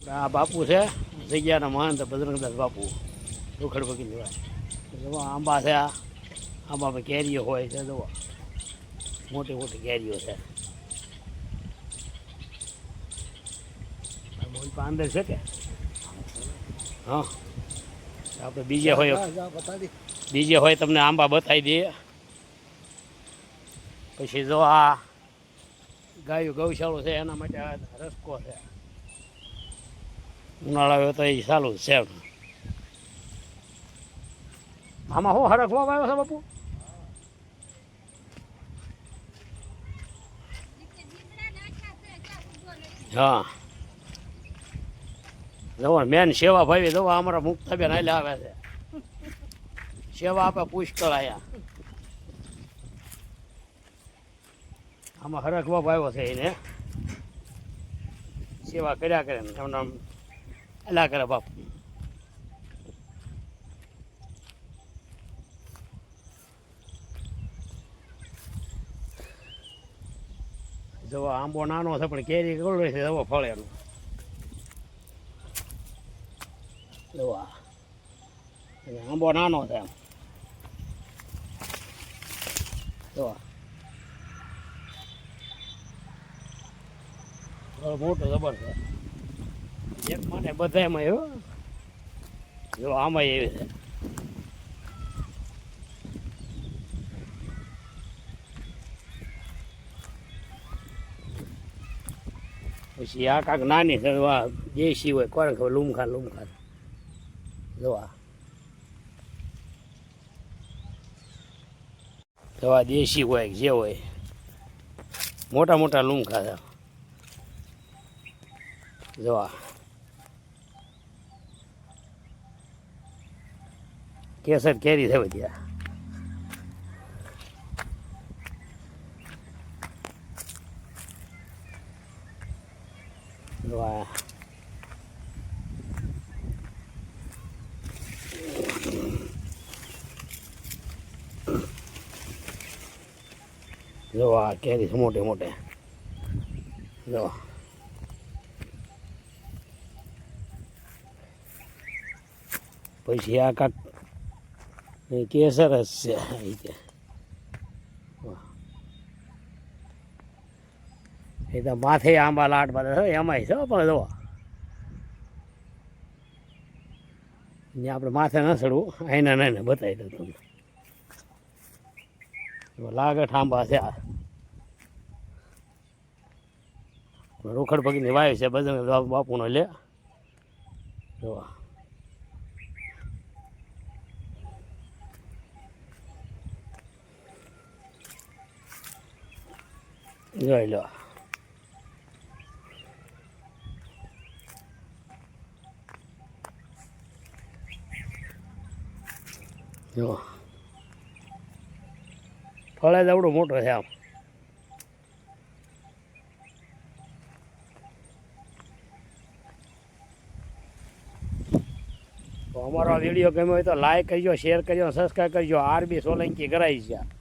આ બાપુ છે જગ્યાના મહંત બજરંગદાસ બાપુ. રોખડ ભગી લેવાય જો આંબા છે આ. આંબામાં કેરીઓ હોય છે જુઓ. મોટી મોટી કેરીઓ છે. અંદર છે કે? હા. આપણે બીજે હોય બીજે હોય તમને આંબા બતાવી દઈએ. પછી જો આ ગાયું ગૌશાળો છે એના માટે રસકો છે. ઉનાળા આવ્યો તો એ જ છે આમાં શું હરખવા આવ્યો છે બાપુ? હા. જવો મેન સેવા ભાઈ જવા અમારા મુક્તાબેન હાલે આવે છે. સેવા આપે પુષ્કળ આયા. આમાં હરખવા ભાવ્યો છે એને. સેવા કર્યા કરે એમને એમના એલા કરે બાપ. જો આંબો નાનો છે, પણ કેરી કરોડો છે, જવો ફળ એનું જો આંબો નાનો છે એમ. જો આ. મોટો જબર છે. એક માટે બધામાં એવું જો આમાં એવી છે. પછી આ કાંક નાની છે દેશી હોય, કોણ ખબર? લુમખા લુમખા. જો આ. જો દેશી હોય, જે હોય. મોટા મોટા લૂમખા છે. જો કેસર કેરી છે બધી આ. જો આ કેરી છે મોટે મોટે. જો. પછી આ કાક એ કેસર છે આ એ તો માથે આંબા લાટ બધા છે એમાંય છે પણ જો ને આપણે માથે ન ચડવું અહીંના નહીં બતાવી દઉં તમને લાગઠ આંબા છે આ રોખડ પગીની વાય છે બધા બાપુનો લે જો જોઈ લો જો ફળે આવડો મોટો છે આમ તો અમારો વીડિયો ગમ્યો હોય તો લાઈક કરજો શેર કરજો સબસ્ક્રાઈબ કરજો. આરબી સોલંકી કરાવી છે.